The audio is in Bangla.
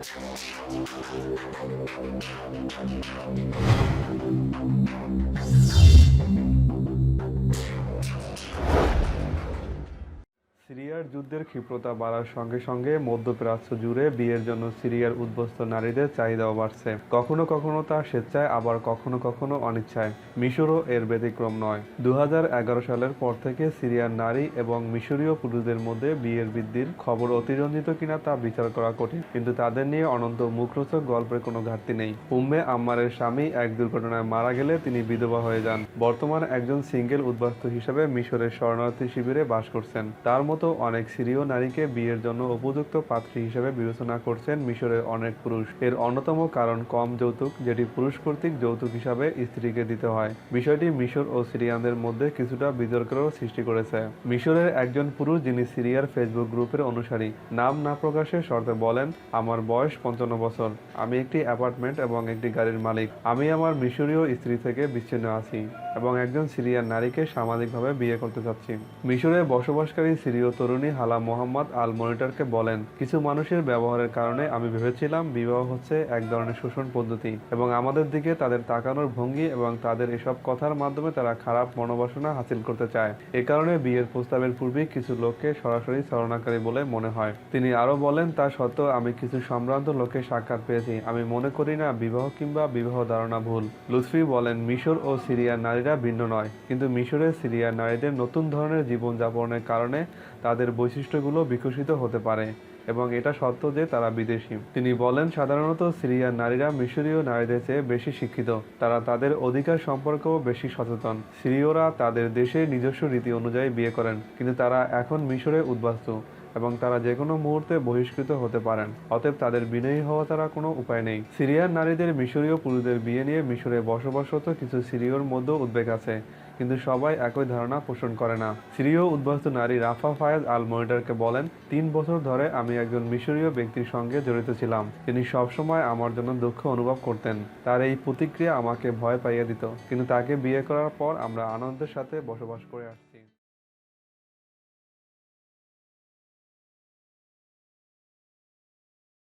Thank you. সিরিয়ার যুদ্ধের ক্ষিপ্রতা বাড়ার সঙ্গে সঙ্গে মধ্যপ্রাচ্য জুড়ে বিয়ের জন্য সিরিয়ার উদ্বস্ত নারীদের চাহিদাও বাড়ছে। কখনো কখনো তা স্বেচ্ছায়, আবার কখনো কখনো অনিচ্ছায়। মিশরও এর ব্যতিক্রম নয়। দু সালের পর থেকে সিরিয়ার নারী এবং মিশরীয় পুরুষদের মধ্যে বিয়ের বৃদ্ধির খবর অতিরঞ্জিত কিনা তা বিচার করা কঠিন। কিন্তু তাদের নিয়ে অনন্ত মুখরোচক গল্পের কোনো ঘাটতি নেই। উম্মে আম্মারের স্বামী এক দুর্ঘটনায় মারা গেলে তিনি বিধবা হয়ে যান। বর্তমান একজন সিঙ্গেল উদ্বাস্তু হিসেবে মিশরের শরণার্থী শিবিরে বাস করছেন। তার মতো অনেক সিরীয় নারীকে বিয়ের জন্য উপযুক্ত পাত্রী হিসেবে বিবেচনা করছেন মিশরের অনেক পুরুষ। এর অন্যতম কারণ কম যৌতুক, যেটি পুরুষ কর্তৃক যৌতুক হিসাবে স্ত্রীকে দিতে হয়। বিষয়টি মিশর ও সিরিয়ানদের মধ্যে কিছুটা বিতর্কেরও সৃষ্টি করেছে। মিশরের একজন পুরুষ যিনি সিরিয়ার ফেসবুক গ্রুপের অনুসারী, নাম না প্রকাশের শর্তে বলেন, আমার বয়স পঞ্চান্ন বছর। আমি একটি অ্যাপার্টমেন্ট এবং একটি গাড়ির মালিক। আমি আমার মিশরীয় স্ত্রী থেকে বিচ্ছিন্ন আছি এবং একজন সিরিয়ান নারীকে সামাজিকভাবে বিয়ে করতে চাচ্ছি। মিশরে বসবাসকারী সিরীয় তরুণী হালা মোহাম্মদ আল মনিটরকে বলেন, কিছু মানুষের ব্যবহারের কারণে আমি ভেবেছিলাম বিবাহ হচ্ছে এক ধরনের শোষণ পদ্ধতি এবং আমাদের দিকে তাদের তাকানোর ভঙ্গি এবং তাদের এসব কথার মাধ্যমে তারা খারাপ মনোবাসনা হাসিল করতে চায়। এ কারণে বিয়ের প্রস্তাবের পূর্বেই কিছু লোককে সরাসরি ছলনাকারী বলে মনে হয়। তিনি আরও বলেন, তা সত্ত্বেও আমি কিছু সম্ভ্রান্ত লোকের সাক্ষাৎ পেয়েছি। আমি মনে করি না বিবাহ কিংবা বিবাহ ধারণা ভুল। লুৎফি বলেন, মিশর ও সিরিয়ার নারীরা ভিন্ন নয়। কিন্তু মিশরের সিরিয়ার নারীদের নতুন ধরনের জীবনযাপনের কারণে তাদের বৈশিষ্ট্যগুলো বিকশিত হতে পারে এবং এটা সত্য যে তারা বিদেশি। তিনি বলেন, সাধারণত সিরিয়ার নারীরা মিশরীয় নারীদের চেয়ে বেশি শিক্ষিত। তারা তাদের অধিকার সম্পর্কেও বেশি সচেতন। সিরীয়রা তাদের দেশে নিজস্ব রীতি অনুযায়ী বিয়ে করেন, কিন্তু তারা এখন মিশরে উদ্বাস্তু। এবং তারা যে কোনো মুহূর্তে বহিষ্কৃত হতে পারেন। অতএব তাদের বিনয়ী হওয়া তারা কোনো উপায় নেই। সিরিয়ার নারীদের মিশরীয় পুরুষদের বিয়ে নিয়ে মিশরে বসবাসরত কিছু সিরিয়র মধ্যেও উদ্বেগ আছে, কিন্তু সবাই একই ধারণা পোষণ করে না। সিরীয় উদ্বাস্ত নারী রাফা ফায়াজ আল মনিটরকে বলেন, তিন বছর ধরে আমি একজন মিশরীয় ব্যক্তির সঙ্গে জড়িত ছিলাম। তিনি সবসময় আমার জন্য দুঃখ অনুভব করতেন। তার এই প্রতিক্রিয়া আমাকে ভয় পাইয়ে দিত। কিন্তু তাকে বিয়ে করার পর আমরা আনন্দের সাথে বসবাস করে আসছি।